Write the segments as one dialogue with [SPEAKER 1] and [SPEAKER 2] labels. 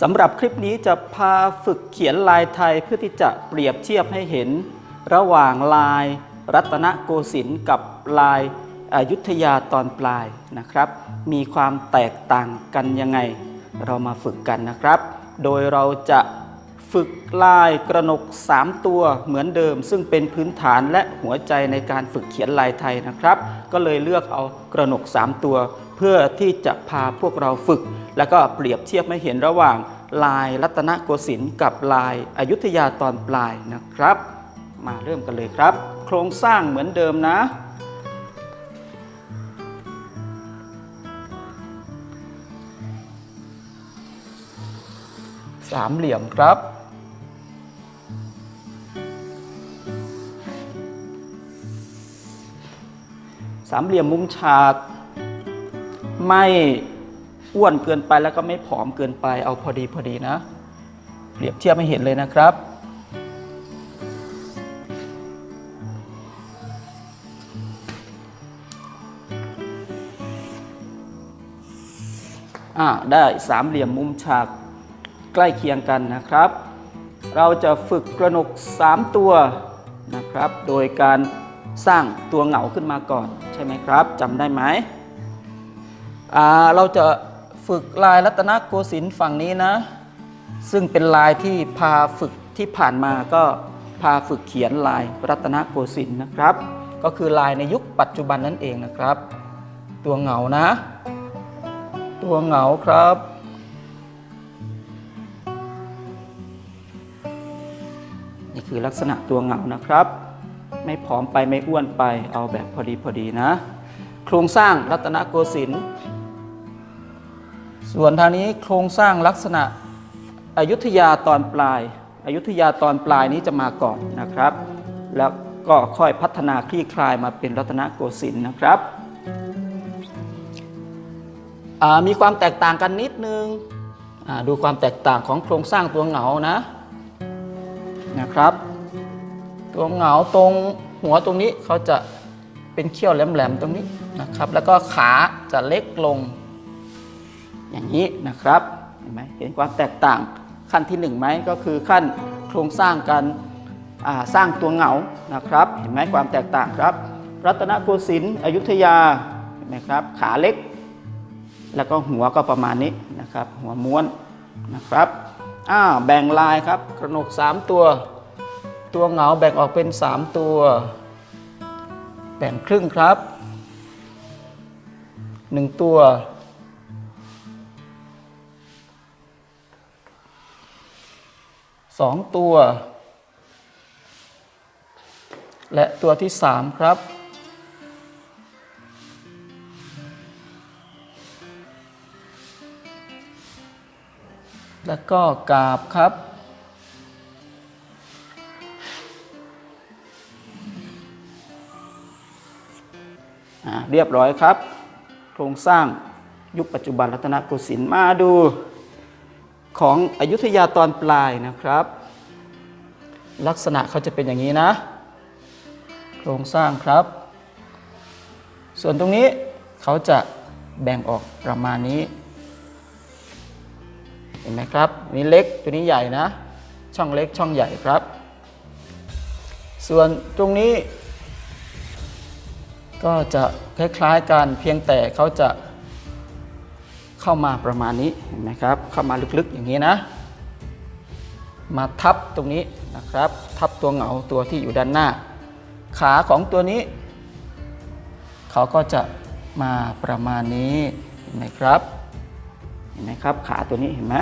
[SPEAKER 1] สำหรับคลิปนี้จะพาฝึกเขียนลายไทยเพื่อที่จะเปรียบเทียบให้เห็น ระหว่างลายรัตนโกสินทร์กับลายอายุทยาตอนปลายนะครับ มีความแตกต่างกันยังไง เรามาฝึกกันนะครับ โดยเราจะฝึกลายกระหนก 3 ตัวเหมือนเดิม ซึ่งเป็นพื้นฐานและหัวใจในการฝึกเขียนลายไทยนะครับ ก็เลยเลือกเอากระหนก 3 ตัว เพื่อที่จะพาพวกเราฝึก แล้วก็เปรียบเทียบให้เห็นระหว่างลายรัตนโกสินทร์กับลายอายุทยาตอนปลายนะครับ มาเริ่มกันเลยครับ โครงสร้างเหมือนเดิมนะ สามเหลี่ยมครับสามเหลี่ยมมุมฉาก ไม่อ้วนเกินไปแล้วก็ไม่ผอมเกินไปเอาพอดีพอดีนะ เปรียบเทียบให้เห็นเลยนะครับอ่าได้สามเหลี่ยมมุมฉากใกล้เคียงกันนะครับ เราจะฝึกกระหนก 3 ตัวนะครับ โดยการสร้างตัวเหงาขึ้นมาก่อนใช่ไหมครับจำได้ไหม เราจะฝึกลายรัตนโกสินทร์ฝั่งนี้นะ ซึ่งเป็นลายที่พาฝึกที่ผ่านมาก็พาฝึกเขียนลายรัตนโกสินทร์นะครับ ก็คือลายในยุคปัจจุบันนั่นเองนะครับ ตัวเหงานะ ตัวเหงาครับนี่คือลักษณะตัวเหงานะครับ ไม่ผอมไปไม่อ้วนไปเอาแบบพอดีพอดีนะ โครงสร้างรัตนโกสินทร์ ส่วนทางนี้โครงสร้างลักษณะอายุธยาตอนปลายอายุธยาตอนปลายนี้จะมาก่อนนะครับ แล้วก็ค่อยพัฒนาคลี่คลายมาเป็นรัตนโกสินทร์นะครับ มีความแตกต่างกันนิดนึงดูความแตกต่างของโครงสร้างตัวเหงานะนะครับ ตัวเหงาตรงหัวตรงนี้เขาจะเป็นเขี้ยวแหลมๆตรงนี้นะครับ แล้วก็ขาจะเล็กลง อย่างนี้นะครับเห็นไหมเห็นความแตกต่างขั้นที่หนึ่งไหมก็คือขั้นโครงสร้างการสร้างตัวเหงานะครับ เห็นไหมความแตกต่างครับ รัตนโกสินทร์อยุธยาเห็นไหมครับขาเล็ก แล้วก็หัวก็ประมาณนี้นะครับ หัวม้วนนะครับอ้าวแบ่งลายครับกระหนก 3 ตัว ตัวเหงาแบ่งออกเป็น 3 ตัว แบ่งครึ่งครับ 1 ตัว 2ตัว และตัวที่3ครับ แล้วก็กาบครับอ่าเรียบร้อยครับ โครงสร้างยุคปัจจุบันรัตนโกสินทร์มาดู ของอยุธยาตอนปลายนะครับ ลักษณะเขาจะเป็นอย่างนี้นะ โครงสร้างครับ ส่วนตรงนี้เขาจะแบ่งออกประมาณนี้ เห็นไหมครับนี้เล็กตัวนี้ใหญ่นะ ช่องเล็กช่องใหญ่ครับ ส่วนตรงนี้ ก็จะคล้ายๆกันเพียงแต่เขาจะ เข้ามาประมาณนี้เห็นไหมครับ เข้ามาลึกๆอย่างนี้นะ มาทับตรงนี้นะครับ ทับตัวเหงาตัวที่อยู่ด้านหน้า ขาของตัวนี้ เขาก็จะมาประมาณนี้เห็นไหมครับ เห็นไหมครับ ขาตัวนี้เห็นไหม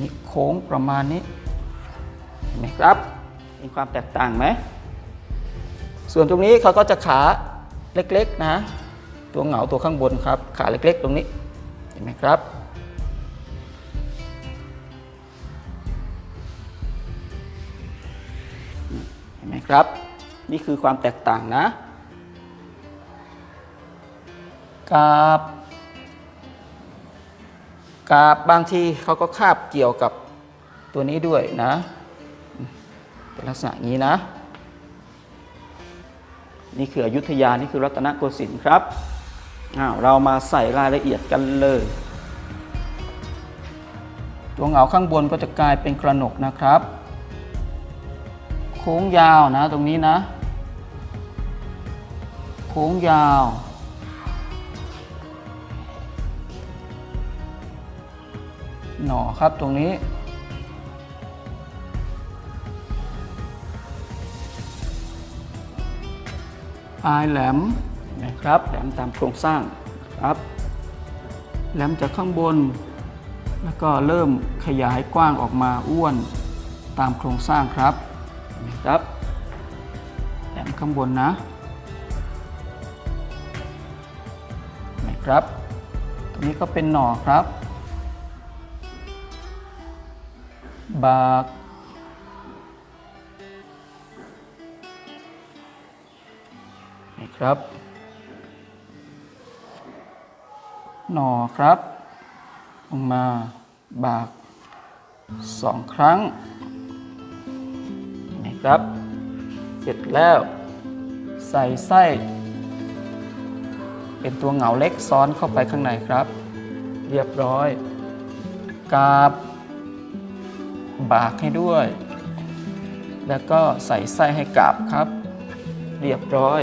[SPEAKER 1] นี่โค้งประมาณนี้เห็นไหมครับมีความแตกต่างไหม ส่วนตรงนี้เขาก็จะขา เล็กๆนะ ตัวเหงาตัวข้างบนครับ ขาเล็กๆ ตรงนี้ เห็นไหมครับ เห็นไหมครับ นี่คือความแตกต่างนะ กาบ กาบบางทีเขาก็คาบเกี่ยวกับตัวนี้ด้วยนะ เป็นลักษณะนี้นะ นี่คืออยุธยา นี่คือรัตนโกสินทร์ครับอ้าวเรามาใส่รายละเอียดกันเลยตัวเหงาข้างบนก็จะกลายเป็นกระหนกนะครับ โค้งยาวนะตรงนี้นะ โค้งยาว หน่อครับตรงนี้ ปลายแหลมนะครับแหลมตามโครงสร้างครับแหลมจากข้างบน แล้วก็เริ่มขยายกว้างออกมาอ้วนตามโครงสร้างครับนะครับแหลมข้างบนนะนะครับตรงนี้ก็เป็นหน่อครับ บาก นี่ครับ หน่อครับ ลงมาบากสองครั้งนี่ครับ เสร็จแล้ว ใส่ไส้ เป็นตัวเหงาเล็กซ้อนเข้าไปข้างในครับ เรียบร้อย กาบบากให้ด้วย แล้วก็ใส่ไส้ให้กาบครับ เรียบร้อย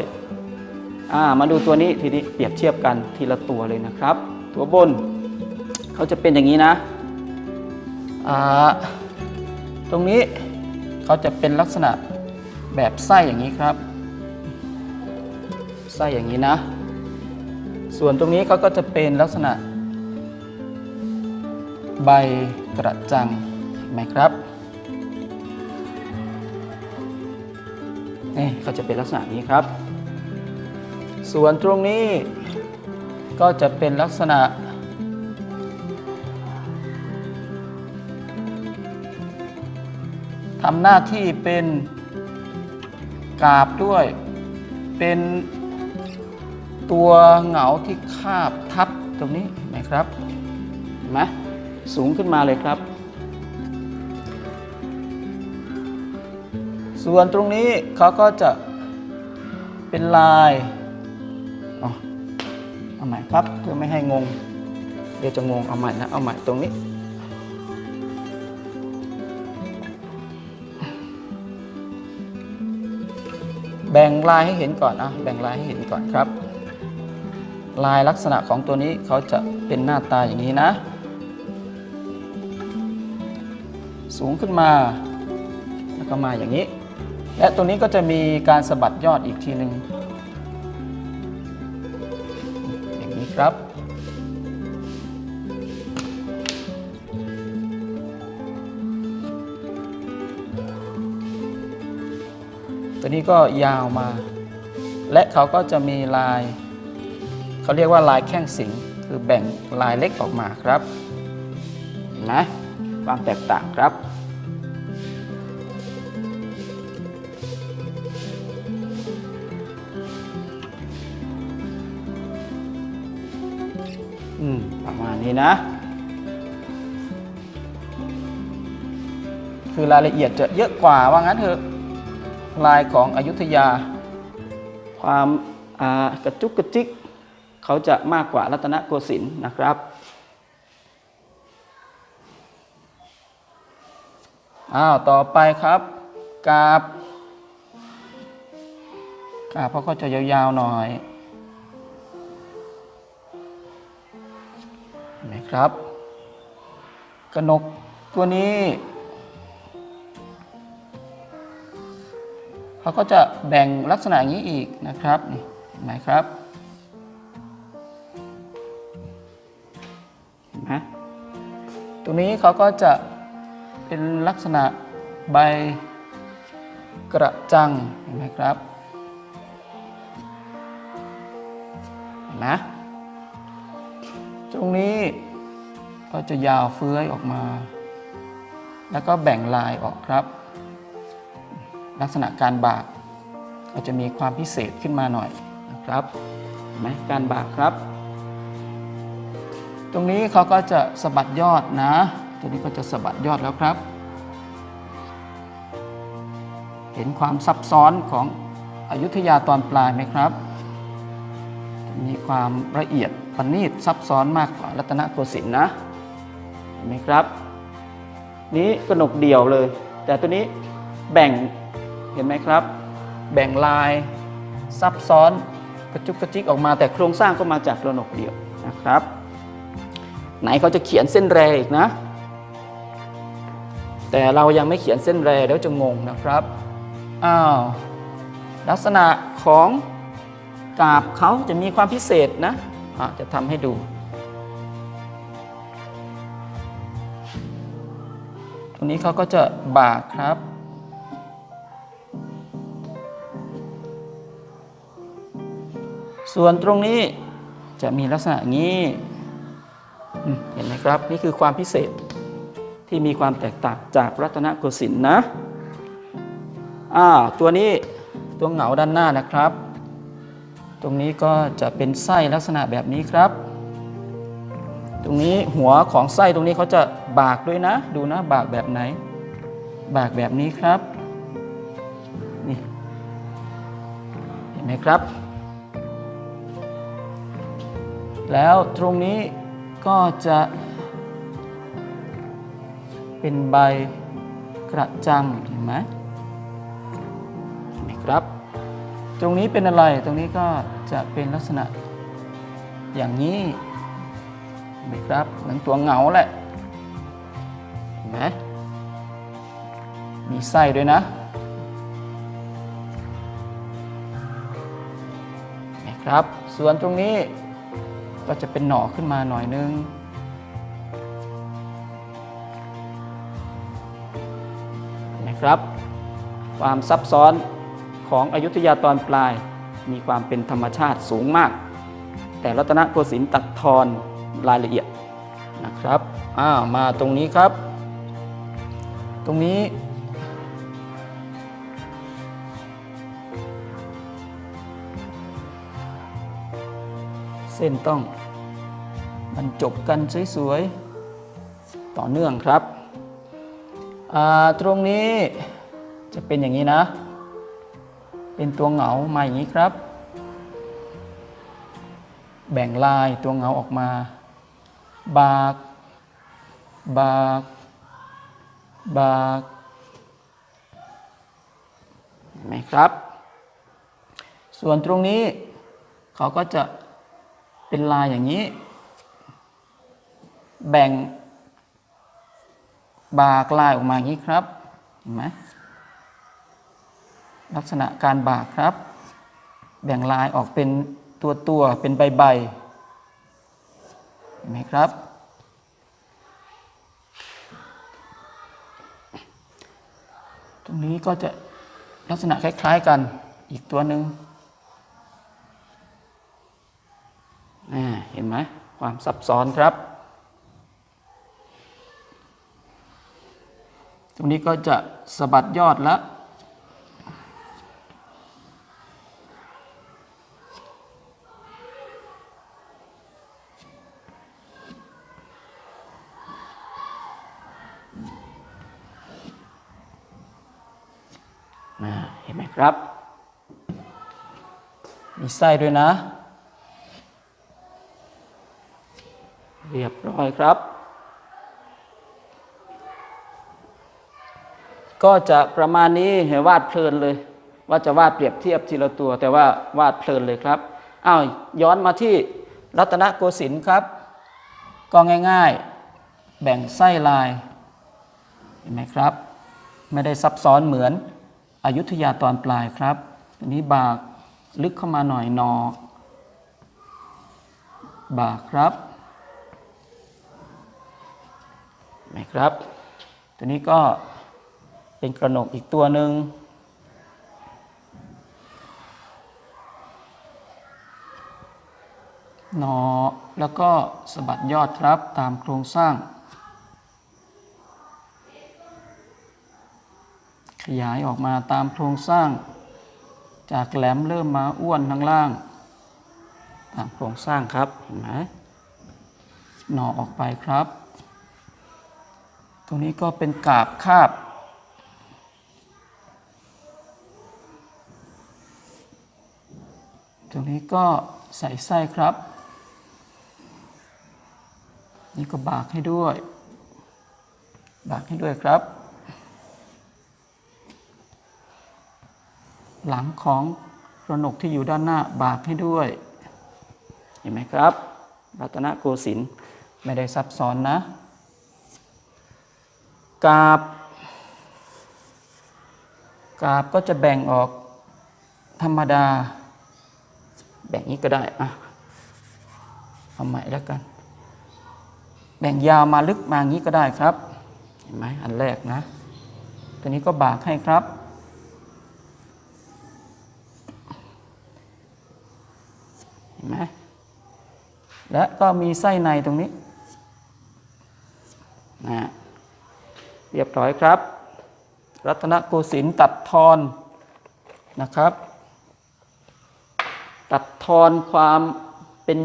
[SPEAKER 1] มาดูตัวนี้ทีนี้เปรียบเทียบกันทีละตัวเลยนะครับ ตัวบนเขาจะเป็นอย่างนี้นะตรงนี้เขาจะเป็นลักษณะแบบไส้อย่างนี้ครับ ไส้อย่างนี้นะ ส่วนตรงนี้เขาก็จะเป็นลักษณะ ใบกระจังเห็นไหมครับนี่เขาจะเป็นลักษณะนี้ครับ ส่วนตรงนี้ก็จะเป็นลักษณะ ทำหน้าที่เป็นกาบด้วย เป็นตัวเหงาที่คาบทับตรงนี้นไหมครับเห็นไหมสูงขึ้นมาเลยครับ ส่วนตรงนี้เขาก็จะเป็นลาย เอาใหม่ครับเพื่อไม่ให้งง เดี๋ยวจะงงเอาใหม่นะเอาใหม่ตรงนี้ แบ่งลายให้เห็นก่อนนะแบ่งลายให้เห็นก่อนครับ ลายลักษณะของตัวนี้เขาจะเป็นหน้าตาอย่างนี้นะ สูงขึ้นมา แล้วก็มาอย่างนี้ และตัวนี้ก็จะมีการสะบัดยอดอีกทีหนึ่งอย่าง ตัวนี้ก็ยาวมา และเขาก็จะมีลาย เขาเรียกว่าลายแข้งสิงคือแบ่งลายเล็กออกมาครับ เห็นไหมความแตกต่างครับ อืม ประมาณนี้นะ คือรายละเอียดจะเยอะกว่าว่างั้นเถอะ ลายของอยุธยา ความอ่ากระจุกกระจิกเขาจะมากกว่ารัตนโกสินทร์นะครับอ้าวต่อไปครับกาบกาบเขาก็จะยาวๆหน่อยเห็นไหมครับ กระนกตัวนี้ เขาก็จะแบ่งลักษณะอย่างนี้อีกนะครับนี่เห็นไหมครับเห็นไหมตรงนี้เขาก็จะเป็นลักษณะใบกระจังเห็นไหมครับเห็นไหมตรงนี้ก็จะยาวเฟื้อยออกมา แล้วก็แบ่งลายออกครับ ลักษณะการบากก็จะมีความพิเศษขึ้นมาหน่อยนะครับเห็นไหมการบากครับ ตรงนี้เขาก็จะสะบัดยอดนะ ตัวนี้ก็จะสะบัดยอดแล้วครับ เห็นความซับซ้อนของอยุธยาตอนปลายไหมครับ มีความละเอียดประณีตซับซ้อนมากกว่ารัตนโกสินทร์นะเห็นไหมครับ นี้กระหนกเดี่ยวเลย แต่ตัวนี้แบ่ง เห็นไหมครับ แบ่งลายซับซ้อนกระจุกกระจิกออกมาแต่โครงสร้างก็มาจากกระหนกเดียวนะครับ ไหนเขาจะเขียนเส้นแรอีกนะ แต่เรายังไม่เขียนเส้นแรเดี๋ยวจะงงนะครับอ้าวลักษณะของกาบเขาจะมีความพิเศษนะะจะทำให้ดูตรงนี้เขาก็จะบากครับ ส่วนตรงนี้จะมีลักษณะงนี้เห็นไหมครับ นี่คือความพิเศษที่มีความแตกต่างจากรัตนโกสินทร์นะอ่าตัวนี้ตัวเหงาด้านหน้านะครับ ตรงนี้ก็จะเป็นไส้ลักษณะแบบนี้ครับ ตรงนี้หัวของไส้ตรงนี้เขาจะบากด้วยนะ ดูนะบากแบบไหน บากแบบนี้ครับนี่เห็นไหมครับ แล้วตรงนี้ก็จะเป็นใบกระจังเห็นไหมนไหมครับ ตรงนี้เป็นอะไรตรงนี้ก็จะเป็นลักษณะอย่างนี้นไหมครับเหมือนตัวเงาแหละเห็นไหมมีไส้ด้วยนะนไหมครับ ส่วนตรงนี้ ก็จะเป็นหน่อขึ้นมาหน่อยนึงเห็นไหมครับ ความซับซ้อนของอยุธยาตอนปลายมีความเป็นธรรมชาติสูงมาก แต่รัตนโกสินทร์ตัดทอนรายละเอียดนะครับ อ้าวมาตรงนี้ครับ ตรงนี้ เส้นต้องบรรจบกันสวยๆ ต่อเนื่องครับ ตรงนี้จะเป็นอย่างนี้นะ เป็นตัวเหงามาอย่างนี้ครับ แบ่งลายตัวเหงาออกมา บาก บาก บากเห็นไหมครับ ส่วนตรงนี้เขาก็จะ เป็นลายอย่างนี้ แบ่ง บากลายออกมาอย่างนี้ครับเห็นไหมลักษณะการบากครับ แบ่งลายออกเป็นตัวตัวเป็นใบใบเห็นไหมครับ ตรงนี้ก็จะลักษณะคล้าย ๆ กันอีกตัวหนึ่งอ่าเห็ นไหมความซับซ้อนครับ ตรงนี้ก็จะสะบัดยอดแล้วนะเห็นไหมครับ มีไส้ด้วยนะ เรียบร้อยครับ ก็จะประมาณนี้เห็นวาดเพลินเลย ว่าจะวาดเปรียบเทียบทีละตัว แต่ว่าวาดเพลินเลยครับอ้าวย้อนมาที่รัตนโกสินทร์ครับ ก็ง่ายๆ แบ่งไส้ลายเห็นไหมครับ ไม่ได้ซับซ้อนเหมือนอายุธยาตอนปลายครับอันนี้บากลึกเข้ามาหน่อยนอ บากครับเห็ นไหมครับ ตัวนี้ก็เป็นกระหนกอีกตัวหนึ่งหนอแล้วก็สะบัดยอดครับตามโครงสร้าง ขยายออกมาตามโครงสร้าง จากแหลมเริ่มมาอ้วนข้างล่าง ตามโครงสร้างครับเห็นไหมหนอออกไปครับ ตรงนี้ก็เป็นกาบคาบ ตรงนี้ก็ใส่ไส้ครับ นี่ก็บากให้ด้วย บากให้ด้วยครับ หลังของกระหนกที่อยู่ด้านหน้าบากให้ด้วย เห็นไหมครับ รัตนโกสินทร์ไม่ได้ซับซ้อนนะ กาบกาบก็จะแบ่งออกธรรมดา แบ่งนี้ก็ได้อะเอาใหม่แล้วกัน แบ่งยาวมาลึกมางี้ก็ได้ครับ เห็นไหมอันแรกนะ ตัวนี้ก็บากให้ครับ เห็นไหมและก็มีไส้ในตรงนี้นะ รียบร้อยครับ รัตนโกสินทร์ตัดทอนนะครับ ตัดทอนความเป็น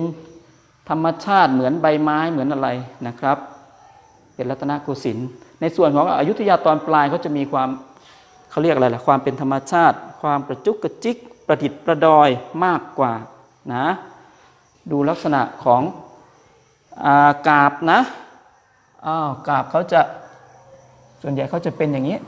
[SPEAKER 1] ธรรมชาติเหมือนใบไม้เหมือนอะไรนะครับ เป็นรัตนโกสินทร์ในส่วนของอยุธยาตอนปลายเขาจะมีความเขาเรียกอะไรล่ะความเป็นธรรมชาติ ความกระจุกกระจิกประดิษฐ์ประดอยมากกว่านะดูลักษณะของอากาบนะอ้าวกาบเขาจะ ส่วนใหญ่เขาจะเป็นอย่างนี้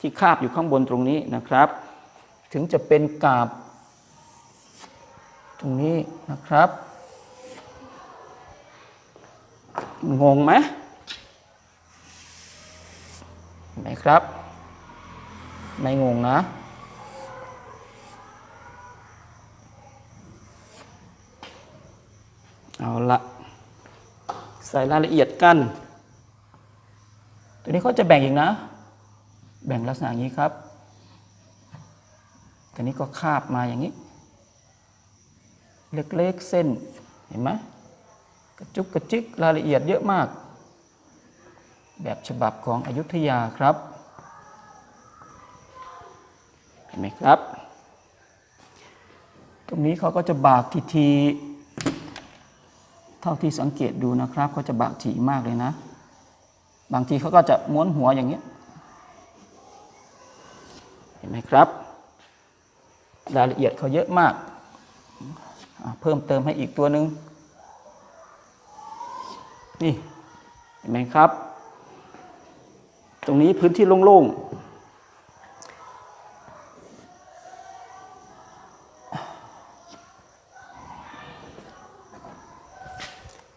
[SPEAKER 1] ที่คาบอยู่ข้างบนตรงนี้นะครับ ถึงจะเป็นกาบ ตรงนี้นะครับ งงไหมไหมครับ ไม่งงนะ เอาละใส่รายละเอียดกัน ตัวนี้เขาจะแบ่งอีกนะ แบ่งลักษณะอย่างนี้ครับตัวนี้ก็คาบมาอย่างนี้ เล็กๆเส้นเห็นไหมกระจุกกระจิกรายละเอียดเยอะมาก แบบฉบับของอยุธยาครับ เห็นไหมครับ ตรงนี้เขาก็จะบากทีที เท่าที่สังเกตดูนะครับเขาจะบากถี่มากเลยนะ บางทีเขาก็จะม้วนหัวอย่างนี้เห็นไหมครับ รายละเอียดเขาเยอะมาก เพิ่มเติมให้อีกตัวหนึ่งนี่ เห็นไหมครับ ตรงนี้พื้นที่โล่งๆ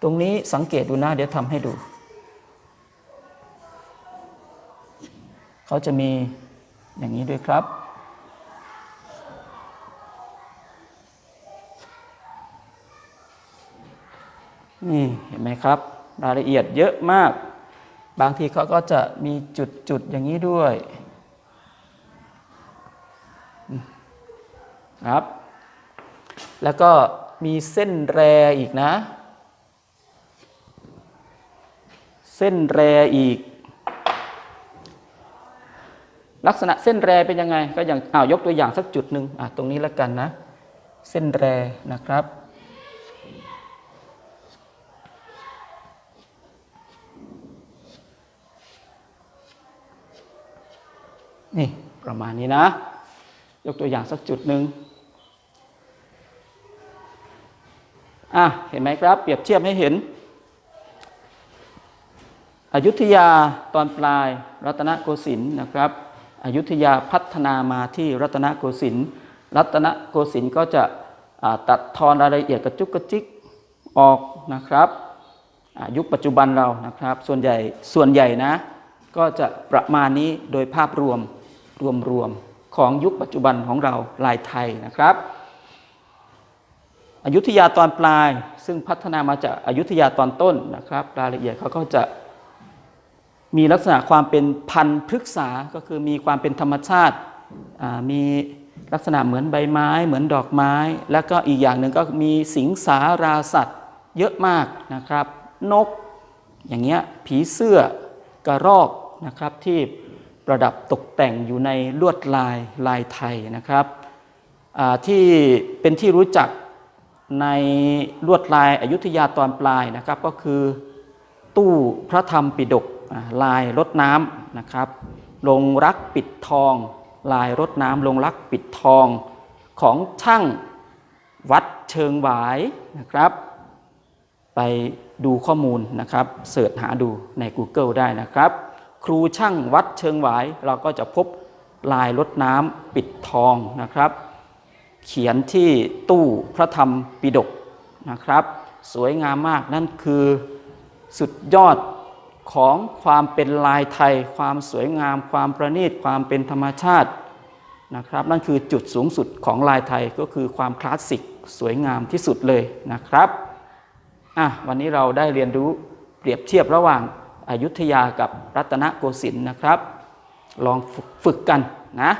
[SPEAKER 1] ตรงนี้สังเกตดูนะเดี๋ยวทำให้ดู เขาจะมีอย่างนี้ด้วยครับ นี่เห็นไหมครับ รายละเอียดเยอะมาก บางทีเขาก็จะมีจุดๆอย่างนี้ด้วยครับ แล้วก็มีเส้นแรอีกนะ เส้นแรอีก ลักษณะเส้นแรเป็นยังไง ก็อย่างอ้าวยกตัวอย่างสักจุดหนึ่งอะตรงนี้แล้วกันนะ เส้นแรนะครับ นี่ประมาณนี้นะ ยกตัวอย่างสักจุดหนึ่งอะเห็นไหมครับ เปรียบเทียบให้เห็น อยุธยาตอนปลายรัตนโกสินทร์นะครับ อยุธยาพัฒนามาที่รัตนโกสินทร์รัตนโกสินทร์ก็จะตัดทอนรายละเอียดกระจุกกระจิกออกนะครับยุคปัจจุบันเรานะครับ ส่วนใหญ่ส่วนใหญ่นะ ก็จะประมาณนี้โดยภาพรวมรวมรวมๆของยุคปัจจุบันของเราลายไทยนะครับอยุธยาตอนปลาย ซึ่งพัฒนามาจากอายุธยาตอนต้นนะครับ รายละเอียดเขาก็จะ มีลักษณะความเป็นพันธุ์พฤกษาก็คือมีความเป็นธรรมชาติ มีลักษณะเหมือนใบไม้ เหมือนดอกไม้ แล้วก็อีกอย่างหนึ่งก็มีสิงสาราสัตว์เยอะมากนะครับ นกอย่างเงี้ยผีเสื้อกระรอกนะครับที่ประดับตกแต่งอยู่ในลวดลายลายไทยนะครับที่เป็นที่รู้จักในลวดลายอายุธยาตอนปลายนะครับก็คือตู้พระธรรมปิฎกอ่า ลายรดน้ำนะครับ ลงรักปิดทอง ลายรดน้ำลงรักปิดทองของช่างวัดเชิงหวายนะครับ ไปดูข้อมูลนะครับเสิร์ชหาดูใน Google ได้นะครับ ครูช่างวัดเชิงหวายเราก็จะพบลายรดน้ำปิดทองนะครับ เขียนที่ตู้พระธรรมปิฎกนะครับ สวยงามมากนั่นคือสุดยอด ของความเป็นลายไทย ความสวยงาม ความประณีตความเป็นธรรมชาตินะครับนั่นคือจุดสูงสุดของลายไทยก็คือความคลาสสิกสวยงามที่สุดเลยนะครับอะวันนี้เราได้เรียนรู้เปรียบเทียบระหว่างอายุทยากับรัตนโกสินทร์นะครับ ลองฝึกฝึกกันนะ